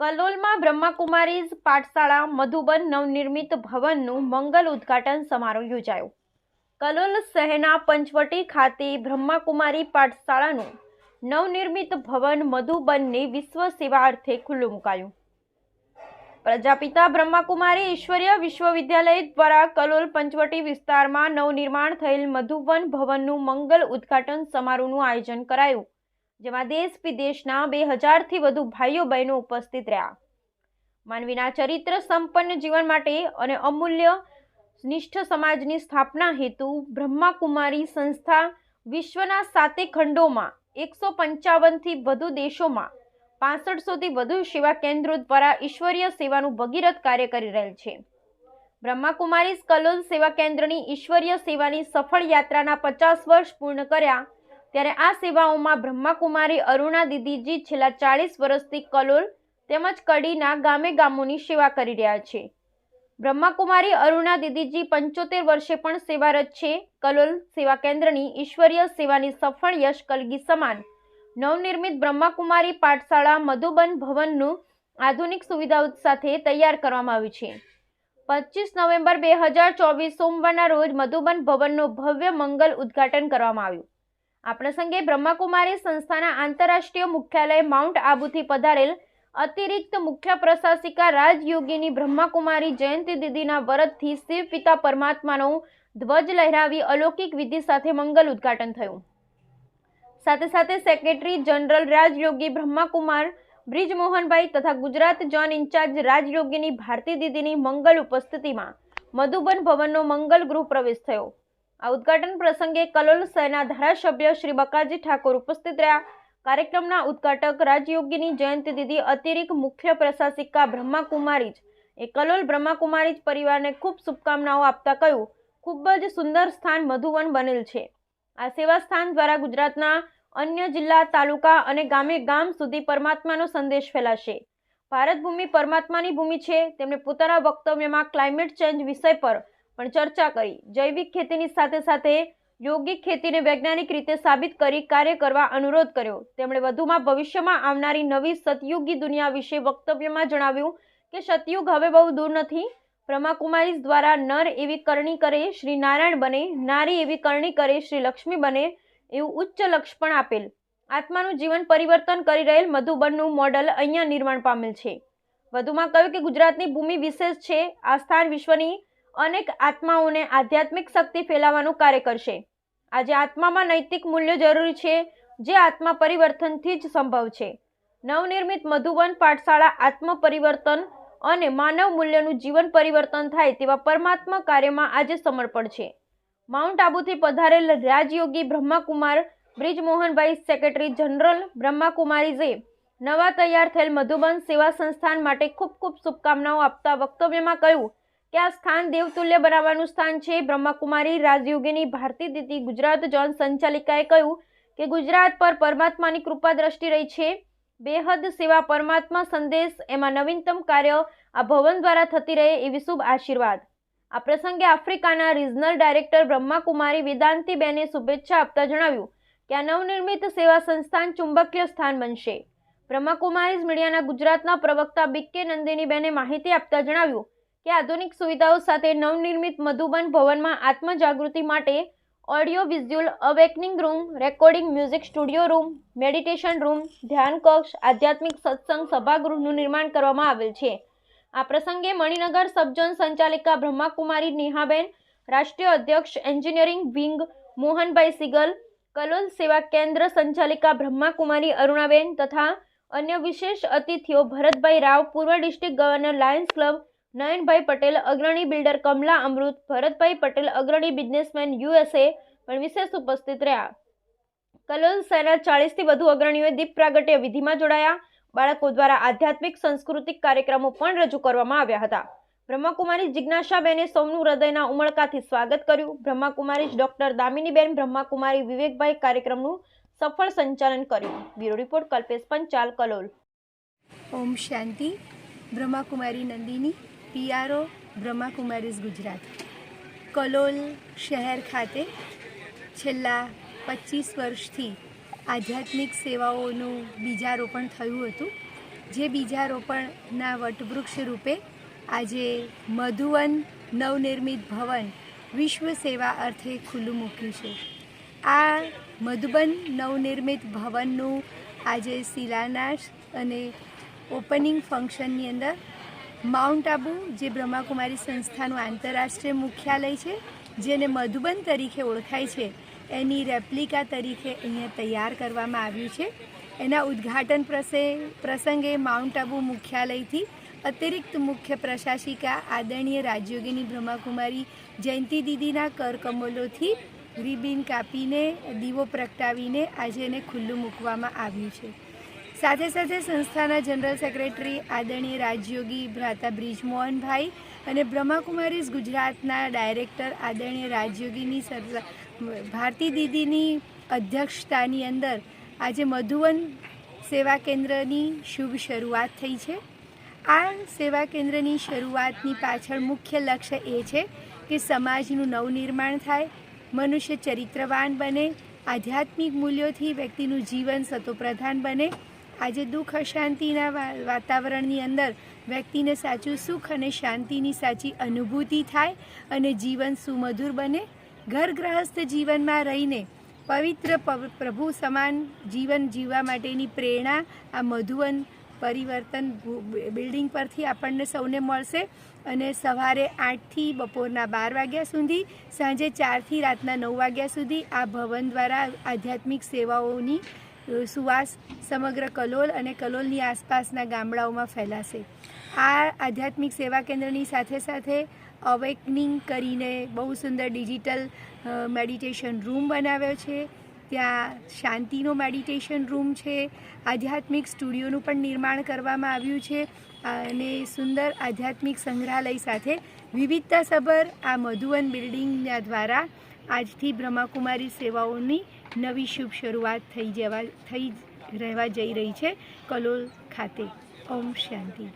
કલોલમાં બ્રહ્માકુમારીઝ પાઠશાળા મધુબન નવનિર્મિત ભવનનું મંગલ ઉદ્ઘાટન સમારોહ યોજાયો. કલોલ શહેરના પંચવટી ખાતે બ્રહ્માકુમારી પાઠશાળાનું નવનિર્મિત ભવન મધુબનને વિશ્વ સેવા અર્થે ખુલ્લું મુકાયું. પ્રજાપિતા બ્રહ્માકુમારી ઈશ્વરીય વિશ્વવિદ્યાલય દ્વારા કલોલ પંચવટી વિસ્તારમાં નવનિર્માણ થયેલ મધુબન ભવનનું મંગલ ઉદ્ઘાટન સમારોહનું આયોજન કરાયું. જેમાં દેશ વિદેશના બે હજારથી વધુ ભાઈઓ બહેનો ઉપસ્થિત રહ્યા. માનવીના ચરિત્ર સંપન્ન જીવન માટે અને અમૂલ્ય નિષ્ઠ સમાજની સ્થાપના હેતુ બ્રહ્માકુમારી સંસ્થા વિશ્વના સાતે ખંડોમાં એકસો પંચાવનથી વધુ દેશોમાં પાસઠસોથી વધુ સેવા કેન્દ્રો દ્વારા ઈશ્વરીય સેવાનું ભગીરથ કાર્ય કરી રહેલ છે. બ્રહ્માકુમારી સ્કલોલ સેવા કેન્દ્રની ઈશ્વરીય સેવાની સફળ યાત્રાના પચાસ વર્ષ પૂર્ણ કર્યા ત્યારે આ સેવાઓમાં બ્રહ્માકુમારી અરુણા દીદીજી છેલ્લા ચાળીસ વર્ષથી કલોલ તેમજ કડીના ગામે ગામોની સેવા કરી રહ્યા છે. બ્રહ્માકુમારી અરુણા દીદીજી પંચોતેર વર્ષે પણ સેવારત છે. કલોલ સેવા કેન્દ્રની ઈશ્વરીય સેવાની સફળ યશ કલગી સમાન નવનિર્મિત બ્રહ્માકુમારી પાઠશાળા મધુબન ભવનનું આધુનિક સુવિધાઓ સાથે તૈયાર કરવામાં આવ્યું છે. પચીસ નવેમ્બર બે હજાર ચોવીસ સોમવારના રોજ મધુબન ભવનનું ભવ્ય મંગલ ઉદ્ઘાટન કરવામાં આવ્યું. આ પ્રસંગે બ્રહ્માકુમારી સંસ્થાના આંતરરાષ્ટ્રીય મુખ્યાલય માઉન્ટ આબુથી પધારેલ અતિરિક્ત મુખ્ય પ્રશાસિકા રાજયોગીની બ્રહ્માકુમારી જયંતિ દીદીના વરદથી શિવ પિતા પરમાત્માનો ધ્વજ લહેરાવી અલૌકિક વિધિ સાથે મંગલ ઉદ્ઘાટન થયું. સાથે સાથે સેક્રેટરી જનરલ રાજયોગી બ્રહ્માકુમાર બ્રિજમોહનભાઈ તથા ગુજરાત જોન ઇન્ચાર્જ રાજયોગીની ભારતી દીદીની મંગલ ઉપસ્થિતિમાં મધુબન ભવનનો મંગલ ગૃહ પ્રવેશ થયો. આ ઉદ્ઘાટન પ્રસંગે કલોલ શહેરના ધારાસભ્ય શ્રી બકાજી ઠાકોર ઉપસ્થિત રહ્યા. કાર્યક્રમના ઉદ્ઘાટક રાજયોગીની જયંતિ દીદી અતિરિક્ત મુખ્ય પ્રશાસિકા બ્રહ્માકુમારી એ કલોલ બ્રહ્માકુમારી પરિવારને ખૂબ શુભકામનાઓ આપતા કહ્યું, ખૂબ જ સુંદર સ્થાન મધુવન બનેલ છે. આ સેવા સ્થાન દ્વારા ગુજરાતના અન્ય જિલ્લા, તાલુકા અને ગામે ગામ સુધી પરમાત્માનો સંદેશ ફેલાશે. ભારત ભૂમિ પરમાત્માની ભૂમિ છે. તેમણે પોતાના વક્તવ્યમાં ક્લાઇમેટ ચેન્જ વિષય પર પણ ચર્ચા કરી. જૈવિક ખેતીની સાથે સાથે યોગિક ખેતીને વૈજ્ઞાનિક રીતે સાબિત કરી કાર્ય કરવા અનુરોધ કર્યો. તેમણે વધુમાં ભવિષ્યમાં આવનારી નવી સતયુગી દુનિયા વિશે વક્તવ્યમાં જણાવ્યું કે સતયુગ હવે બહુ દૂર નથી. બ્રહ્માકુમારી દ્વારા નર એવી કરણી કરે, શ્રી નારાયણ બને, નારી એવી કરણી કરે, શ્રી લક્ષ્મી બને એવું ઉચ્ચ લક્ષ્ય પણ આપેલ. આત્માનું જીવન પરિવર્તન કરી રહેલ મધુબનનું મોડલ અહીંયા નિર્માણ પામેલ છે. વધુમાં કહ્યું કે ગુજરાતની ભૂમિ વિશેષ છે. આ સ્થાન વિશ્વની અનેક આત્માઓને આધ્યાત્મિક શક્તિ ફેલાવવાનું કાર્ય કરશે. આજે આત્મામાં નૈતિક મૂલ્યો જરૂરી છે, જે આત્મા પરિવર્તનથી જ સંભવ છે. નવનિર્મિત મધુવન પાઠશાળા આત્મ પરિવર્તન અને માનવ મૂલ્યનું જીવન પરિવર્તન થાય તેવા પરમાત્મા કાર્યમાં આજે સમર્પણ છે. માઉન્ટ આબુથી પધારેલ રાજયોગી બ્રહ્માકુમાર બ્રિજમોહનભાઈ સેક્રેટરી જનરલ બ્રહ્માકુમારીઝે નવા તૈયાર થયેલ મધુબન સેવા સંસ્થાન માટે ખૂબ ખૂબ શુભકામનાઓ આપતા વક્તવ્યમાં કહ્યું કે આ સ્થાન દેવતુલ્ય બનાવવાનું સ્થાન છે. બ્રહ્માકુમારી રાજયોગીની ભારતી દીદી ગુજરાત જોન સંચાલિકાએ કહ્યું કે ગુજરાત પર પરમાત્માની કૃપા દ્રષ્ટિ રહી છે. બેહદ સેવા પરમાત્મા સંદેશ, એમાં નવીનતમ કાર્ય આ ભવન દ્વારા થતી રહે એવી શુભ આશીર્વાદ. આ પ્રસંગે આફ્રિકાના રિજનલ ડાયરેક્ટર બ્રહ્માકુમારી વેદાંતિબેને શુભેચ્છા આપતા જણાવ્યું કે આ નવનિર્મિત સેવા સંસ્થાન ચુંબકીય સ્થાન બનશે. બ્રહ્માકુમારીઝ મીડિયાના ગુજરાતના પ્રવક્તા બીકે નંદિનીબેને માહિતી આપતા જણાવ્યું કે આધુનિક સુવિધાઓ સાથે નવનિર્મિત મધુબન ભવનમાં આત્મજાગૃતિ માટે audio visual awakening room, recording music studio room, meditation room, ધ્યાન કક્ષ, આધ્યાત્મિક સત્સંગ સભાગૃહનું નિર્માણ કરવામાં આવેલ છે. આ પ્રસંગે મણિનગર સબઝોન સંચાલિકા બ્રહ્માકુમારી નેહાબેન, રાષ્ટ્રીય અધ્યક્ષ એન્જિનિયરિંગ વિંગ મોહનભાઈ સિગલ, કલોલ સેવા કેન્દ્ર સંચાલિકા બ્રહ્માકુમારી અરુણાબેન તથા અન્ય વિશેષ અતિથિઓ ભરતભાઈ રાવ, પૂર્વ district governor Lions club Nayanbhai Patel, અગ્રણી બિલ્ડર કમલા અમૃત, ભરતભાઈ પટેલ, અગ્રણી બિઝનેસમેન યુએસએ પણ વિશેષ ઉપસ્થિત રહ્યા. કલોલ શહેરના ચાળીસથી વધુ અગ્રણીઓએ દીપ પ્રાગટ્ય વિધિમાં જોડાયા. બાળકો દ્વારા આધ્યાત્મિક, સાંસ્કૃતિક કાર્યક્રમો પણ રજૂ કરવામાં આવ્યા હતા. બ્રહ્માકુમારી જિજ્ઞાસાબેને સૌનું હૃદયના ઉમળકાથી સ્વાગત કર્યું. બ્રહ્માકુમારી ડોક્ટર દામિનીબેન, બ્રહ્માકુમારી વિવેકભાઈ કાર્યક્રમનું સફળ સંચાલન કર્યું. Bureau report, Kalpesh Panchal, Kalol. ઓમ શાંતિ. બ્રહ્માકુમારી નંદિની. પીઆરઓ બ્રહ્માકુમારીઝ ગુજરાત. કલોલ શહેર ખાતે છેલ્લા પચીસ વર્ષથી આધ્યાત્મિક સેવાઓનું બીજારોપણ થયું હતું, જે બીજારોપણના વટવૃક્ષ રૂપે આજે મધુવન નવનિર્મિત ભવન વિશ્વ સેવા અર્થે ખુલ્લું મૂક્યું છે. આ મધુબન નવનિર્મિત ભવનનું આજે શિલાન્યાસ અને ઓપનિંગ ફંક્શનની અંદર માઉન્ટ આબુ, જે બ્રહ્માકુમારી સંસ્થાનું આંતરરાષ્ટ્રીય મુખ્યાલય છે, જેને મધુબન તરીકે ઓળખાય છે, એની રેપ્લિકા તરીકે અહીંયા તૈયાર કરવામાં આવ્યું છે. એના ઉદ્ઘાટન પ્રસે, પ્રસંગે માઉન્ટ આબુ મુખ્યાલયથી અતિરિક્ત મુખ્ય પ્રશાસિકા આદરણીય રાજયોગીની બ્રહ્માકુમારી જયંતિ દીદીના કરકમલોથી રિબિન કાપીને દીવો પ્રગટાવીને આજે એને ખુલ્લું મૂકવામાં આવ્યું છે. સાથે સાથે સંસ્થાના જનરલ સેક્રેટરી આદરણીય રાજયોગી ભ્રાતા બ્રિજમોહનભાઈ અને બ્રહ્માકુમારીઝ ગુજરાતના ડાયરેક્ટર આદરણીય રાજયોગીની ભારતી દીદીની અધ્યક્ષતાની અંદર આજે મધુવન સેવા કેન્દ્રની શુભ શરૂઆત થઈ છે. આ સેવા કેન્દ્રની શરૂઆતની પાછળ મુખ્ય લક્ષ્ય એ છે કે સમાજનું નવનિર્માણ થાય, મનુષ્ય ચરિત્રવાન બને, આધ્યાત્મિક મૂલ્યોથી વ્યક્તિનું જીવન સતોપ્રધાન બને આજે દુઃખ અશાંતિના વાતાવરણની અંદર વ્યક્તિને સાચું સુખ અને શાંતિની સાચી અનુભૂતિ થાય અને જીવન સુમધુર બને. ઘર ગ્રહસ્થ જીવનમાં રહીને પવિત્ર પવ- પ્રભુ સમાન જીવન જીવવા માટેની પ્રેરણા આ મધુવન પરિવર્તન બિલ્ડિંગ પરથી આપણને સૌને મળશે અને સવારે આઠથી બપોરના બાર વાગ્યા સુધી, સાંજે ચારથી રાતના નવ વાગ્યા સુધી આ ભવન દ્વારા આધ્યાત્મિક સેવાઓની સુવાસ સમગ્ર કલોલ અને કલોલની આસપાસના ગામડાઓમાં ફેલાશે. આ આધ્યાત્મિક સેવા કેન્દ્રની સાથે સાથે અવેકનિંગ કરીને બહુ સુંદર ડિજિટલ મેડિટેશન રૂમ બનાવ્યો છે. ત્યાં શાંતિનો મેડિટેશન રૂમ છે. આધ્યાત્મિક સ્ટુડિયોનું પણ નિર્માણ કરવામાં આવ્યું છે. અને સુંદર આધ્યાત્મિક સંગ્રહાલય સાથે વિવિધતાસભર આ મધુવન બિલ્ડિંગના દ્વારા આજથી બ્રહ્માકુમારી સેવાઓની નવી શુભ શરૂઆત થઈ જવા થઈ રહેવા જઈ રહી છે કલોલ ખાતે. ઓમ શાંતિ.